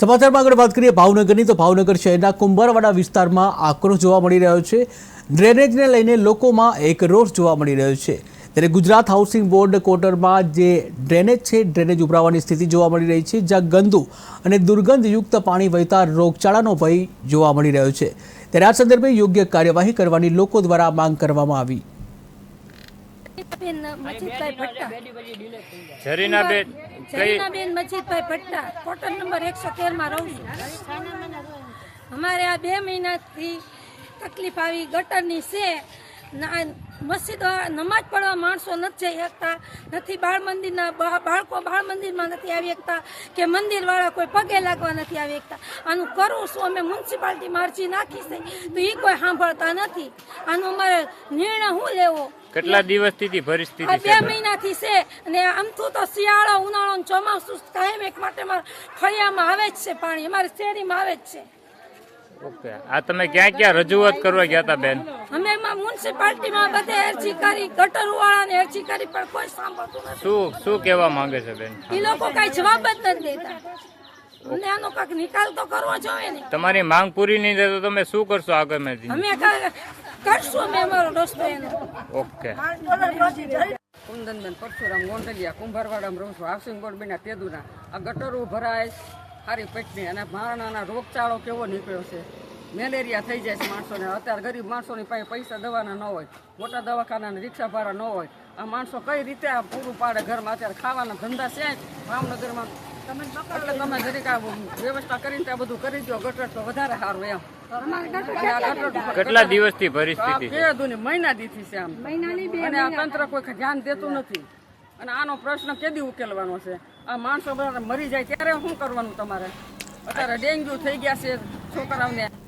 સમાચારમાં આગળ વાત કરીએ ભાવનગરની. તો ભાવનગર શહેરના કુંભારવાડા વિસ્તારમાં આક્રોશ જોવા મળી રહ્યો છે. ડ્રેનેજને લઈને લોકોમાં એક રોષ જોવા મળી રહ્યો છે. ત્યારે ગુજરાત હાઉસિંગ બોર્ડ ક્વાર્ટરમાં જે ડ્રેનેજ છે ડ્રેનેજ ઉભરાવાની સ્થિતિ જોવા મળી રહી છે જ્યાં ગંદુ અને દુર્ગંધયુક્ત પાણી વહેતા રોગચાળાનો ભય જોવા મળી રહ્યો છે. ત્યારે આ સંદર્ભે યોગ્ય કાર્યવાહી કરવાની લોકો દ્વારા માંગ કરવામાં આવી. ઝરીનાબેન કઈ જરીનાબેન મજીદભાઈ ભટ્ટા કોટન નંબર એકસો તેરમાં રહું છું. અમારે આ બે મહિનાથી તકલીફ આવી, ગટરની છે. મસ્જિદ, નમાજ પડવા માણસો નથી જઈ શકતા, નથી બાળ મંદિરના બાળકો બાળ મંદિરમાં નથી આવી શકતા, કે મંદિરવાળા કોઈ પગે લાગવા નથી આવી શકતા. આનું કરવું શું અમે મ્યુનિસિપાલિટીમાં અરજી નાખી છે, તો એ કોઈ સાંભળતા નથી. આનો મારે નિર્ણય શું લેવો? કેટલા દિવસથી થી પરિસ્થિતિ બે મહિનાથી છે. અને આમથું તો શિયાળો ઉનાળો ચોમાસું કાયમ એક માટે ફળિયામાં આવે જ છે પાણી. અમારી શેરીમાં આવે જ છે. ઓકે. આ તમે ક્યાં ક્યાં રજૂઆત કરવા ગયા હતા બેન? અમે મ્યુનિસિપાલિટીમાં બધે અરજી કરી ગટર વાળાને અરજી કરી પણ કોઈ સાંભળતું નથી. શું શું કહેવા માંગે છે બેન? એ લોકો કઈ જવાબ જ નથી દેતા. અમને આનો કાંઈક નિકાલ તો કરવો જોઈએ ને. તમારી માંગ પૂરી નહીં થાય તો તમે શું કરશો આગળ અમે કરશું અમે અમારો રસ્તો એનો. ઓકે. કુંદનબેન પરશુરામ ગોંડલિયા કુંભારવાડામાં રહું છું. હાઉસિંગ બોર્ડ બન્યા તેદુના. આ ગટરો ભરાય સારી પેટની. અને મારણાના રોગચાળો કેવો નીકળ્યો છે? મેલેરિયા થઈ જાય છે માણસોને. અત્યારે ગરીબ માણસોની પાસે પૈસા દવાના ન હોય મોટા દવાખાના ને રિક્ષા ભાડા ન હોય. આ માણસો કઈ રીતે આ પૂરું પાડે ઘરમાં? અત્યારે ખાવાના ધંધા છે ભાવનગરમાં. એટલે તમે જરીક આ વ્યવસ્થા કરીને ત્યાં બધું કરી દો ગટર તો વધારે સારું એમ. કેટલા દિવસથી પરિસ્થિતિ બે દુની મહિના દીથી છે આમ. અને આ તંત્ર કોઈ ધ્યાન દેતું નથી. અને આનો પ્રશ્ન કેદી ઉકેલવાનો છે? આ માણસો બધા મરી જાય ત્યારે શું કરવાનું તમારે? અત્યારે ડેન્ગ્યુ થઈ ગયા છે છોકરાઓને.